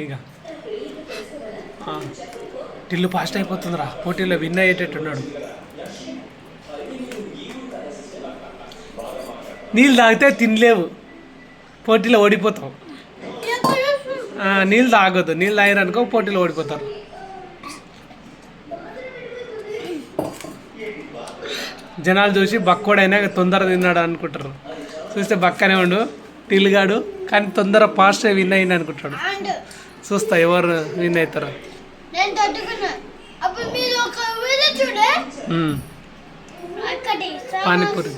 ఇక. టిల్లు ఫాస్ట్ అయిపోతుందిరా. పోటీలో విన్ అయ్యేటట్టున్నాడు నీళ్ళు తాగితే తినలేవు. పోటీలో ఓడిపోతావు నీళ్ళు తాగొద్దు. నీళ్ళు తాగిరనుకో పోటీలో ఓడిపోతారు. జనాలు చూసి బక్కోడైనా తొందర తిన్నాడు అనుకుంటారు. చూస్తే బక్కనే ఉండు. టిల్గాడు కానీ తొందర ఫాస్ట్ విన్ అయింది అనుకుంటాడు. చూస్తా ఎవరు విన్ అవుతారు. పానీపూరి.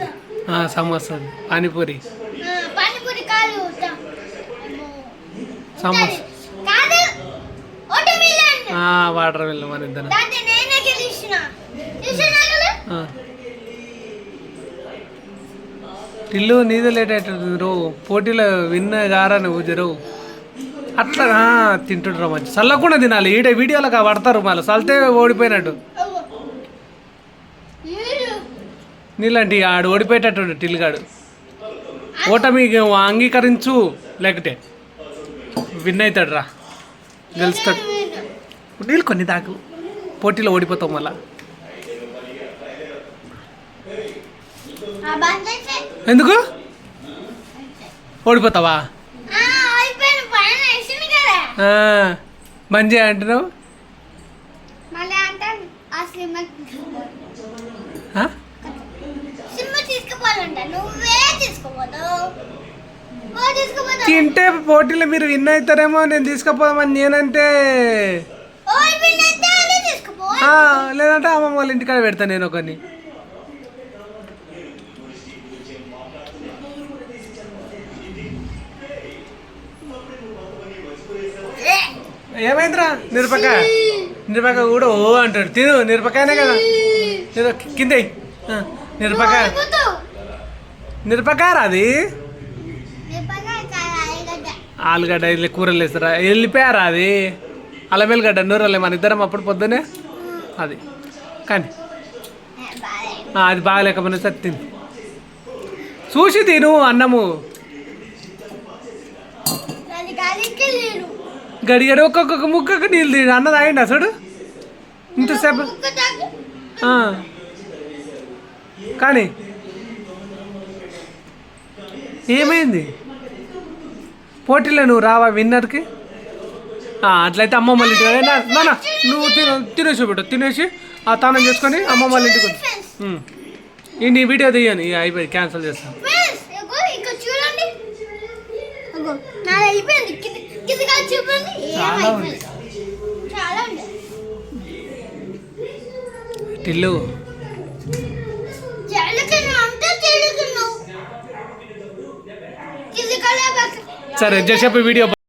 సమోసా. పానీపూరి. సమోసా. వాటర్ వెళ్ళి మన ఇద్దరు దాంట్లో నేనే గెలిచిన గెలిచిన కదా ఆ. టిల్లు నీదే లేట్ అవుతుంది రో పోటీలో విన్న గారా నువ్వు జరు అట్లా తింటుండ్రు మంచి. చల్లకుండా తినాలి. ఈడ వీడియోలో పడతారు మళ్ళీ చల్తే ఓడిపోయినట్టు. నీలాంటి ఆడు ఓడిపోయేటట్టు టిల్గాడు ఓటమి అంగీకరించు లేకపోతే విన్ అవుతాడు రా. గెలుస్తాడు. నీళ్ళు కొన్ని దాకు పోటీలో ఓడిపోతాం మళ్ళీ ఆ బంద్ చేసే. ఎందుకు ఓడిపోతావా ఆ, అయిపోయింది పైన వేసింది కదా ఆ, మంచి అంటున్నావు మళ్ళీ అంటాను ఆ సినిమా ఆ? సినిమా తీసుకుపోవాలంట నువ్వే తీసుకుపోతావు. నువ్వు తీసుకుపోతావు. తింటే పోటీలో మీరు విన్ అవుతారేమో నేను తీసుకుపోదామని నేనంటే. లేదంటే అమ్మమ్మ వాళ్ళ ఇంటికాడ పెడతాను నేను ఒకరిని. ఏమైందిరా? నిరపకాయ నిరపకాయ కూడా ఓ అంటాడు. తిను నిరపకాయనే కదా. కింద ఎయ్. నిరపకాయ నిరపకాయ రా అది? ఆలుగడ్డ ఆలుగడ్డ కూరలు వేస్తారా? వెళ్ళిపోయారా అది? అల్లం నూరలే మన ఇద్దరం అప్పుడు పొద్దునే అది. కానీ. అది బాగలేకపోయినా సరే తిను. చూసి తిను అన్నము. గడిగడ. ఒక్కొక్క ముక్కకు నీళ్ళు తిను అన్నది అయింది అసలు ఇంతసేపు. కానీ ఏమైంది? పోటీలో నువ్వు రావా విన్నర్కి? అట్లయితే అమ్మమ్మ మళ్ళీ ఇంటికి నాన్న నువ్వు తిను తినేసి బిడ్డ తినేసి ఆ తానం చేసుకొని అమ్మమ్మ మళ్ళీ ఇంటికి వద్దు. ఈ నీ వీడియో తీయను ఇక అయిపోయి క్యాన్సిల్ చేస్తాను చాలా ఉంది. టిల్లు. సరే జసేపు వీడియో